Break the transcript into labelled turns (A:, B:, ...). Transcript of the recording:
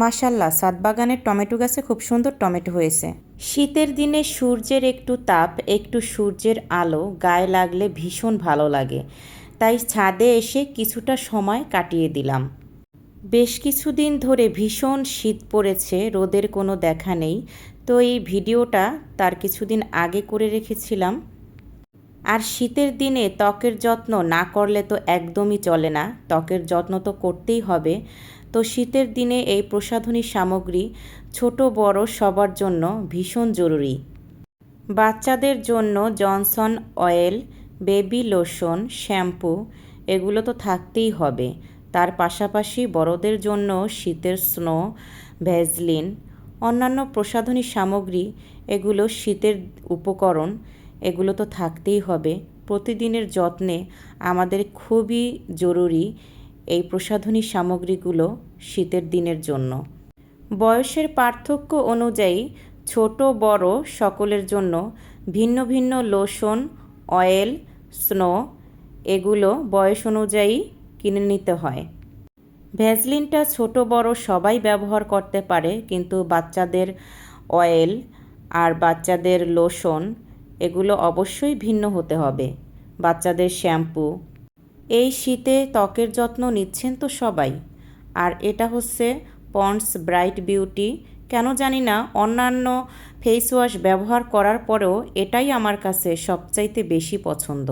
A: মাশাল্লাহ সাত বাগানের টমেটো গাছে খুব সুন্দর টমেটো হয়েছে। শীতের দিনে সূর্যের একটু তাপ, একটু সূর্যের আলো গায়ে লাগলে ভীষণ ভালো লাগে। তাই ছাদে এসে কিছুটা সময় কাটিয়ে দিলাম। বেশ কিছুদিন ধরে ভীষণ শীত পড়েছে, রোদের কোনো দেখা নেই। তো এই ভিডিওটা তার কিছুদিন আগে করে রেখেছিলাম। আর শীতের দিনে ত্বকের যত্ন না করলে তো একদমই চলে না। ত্বকের যত্ন তো করতেই হবে। তো শীতের দিনে এই প্রসাধনী সামগ্রী ছোট, বড় সবার জন্য ভীষণ জরুরি। বাচ্চাদের জন্য Johnson oil, baby lotion, shampoo এগুলো তো থাকতেই হবে। তার পাশাপাশি বড়দের জন্য শীতের স্নো ভ্যাজলিন অন্যান্য প্রসাধনী সামগ্রী এগুলো শীতের উপকরণ এগুলো তো থাকতেই হবে। প্রতিদিনের যত্নে আমাদের খুবই জরুরি এই প্রসাধনী সামগ্রীগুলো শীতের দিনের জন্য। বয়সের পার্থক্য অনুযায়ী ছোট, বড় সকলের জন্য ভিন্ন ভিন্ন লোশন, অয়েল, স্নো এগুলো বয়স অনুযায়ী কিনে নিতে হয়। ভ্যাজলিনটা ছোট, বড় সবাই ব্যবহার করতে পারে, কিন্তু বাচ্চাদের অয়েল আর বাচ্চাদের লোশন এগুলো অবশ্যই ভিন্ন হতে হবে। বাচ্চাদের শ্যাম্পু। এই শীতে ত্বকের যত্ন নিচ্ছেন তো সবাই। আর এটা হচ্ছে পন্ডস ব্রাইট বিউটি। কেন জানি না, অন্যান্য ফেস ওয়াশ ব্যবহার করার পরেও এটাই আমার কাছে সবচাইতে বেশি পছন্দ।